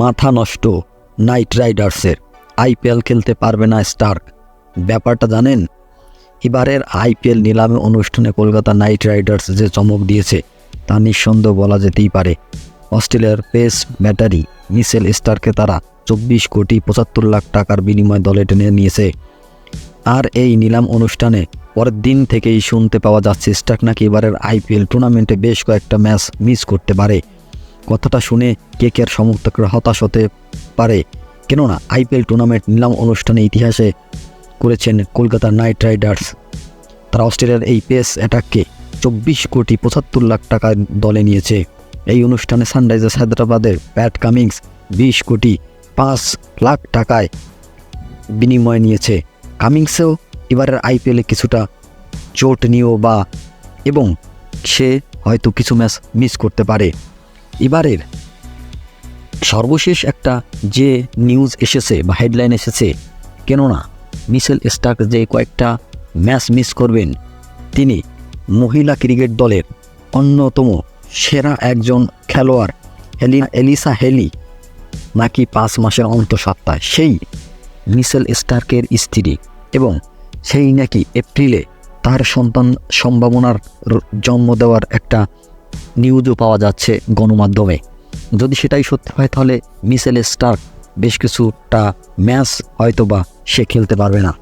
মাথা নষ্ট, নাইট রাইডার্সের। আইপিএল খেলতে পারবে না স্টার্ক। ব্যাপারটা জানেন? এবারের আইপিএল নিলামে অনুষ্ঠানে কলকাতা নাইট রাইডার্স যে চমক দিয়েছে, তা নিঃসন্দেহ বলা যেতেই পারে। অস্ট্রেলিয়ার পেস ব্যাটারি, মিসেল স্টারকে তারা চব্বিশ কোটি পঁচাত্তর লাখ টাকার বিনিময় দলে টেনে নিয়েছে। আর এই নিলাম অনুষ্ঠানে পরের দিন থেকেই শুনতে পাওয়া যাচ্ছে, স্টার্ক নাকি এবারের আইপিএল টুর্নামেন্টে বেশ কয়েকটা ম্যাচ মিস করতে পারে। কথাটা শুনে কে কের সমর্থকরা হতাশ হতে পারে। কেননা, আইপিএল টুর্নামেন্ট নিলাম অনুষ্ঠানে ইতিহাসে করেছেন কলকাতা নাইট রাইডার্স। তারা অস্ট্রেলিয়ার এই পেস অ্যাটাককে চব্বিশ কোটি পঁচাত্তর লাখ টাকা দলে নিয়েছে। এই অনুষ্ঠানে সানরাইজার্স হায়দ্রাবাদের প্যাট কামিংস বিশ কোটি পাঁচ লাখ টাকায় বিনিময় নিয়েছে। কামিংসেও এবারের আইপিএলে কিছুটা চোট নিয়েও বা, এবং সে হয়তো কিছু ম্যাচ মিস করতে পারে। এবারের সর্বশেষ একটা যে নিউজ এসেছে বা হেডলাইন এসেছে, কেননা মিশেল স্টার্ক যে কয়েকটা ম্যাচ মিস করবেন, তিনি মহিলা ক্রিকেট দলের অন্যতম সেরা একজন খেলোয়াড় হেলিনা এলিসা হেলি নাকি পাঁচ মাসের অন্তঃসত্ত্বা। সেই মিশেল স্টার্কের স্ত্রী এবং সেই নাকি এপ্রিলে তার সন্তান সম্ভাবনার জন্ম দেওয়ার একটা নিউজও পাওয়া যাচ্ছে গণমাধ্যমে। যদি সেটাই সত্যি হয়, তাহলে মিসেল স্টার্ক বেশ কিছুটা ম্যাচ হয়তোবা সে খেলতে পারবে না।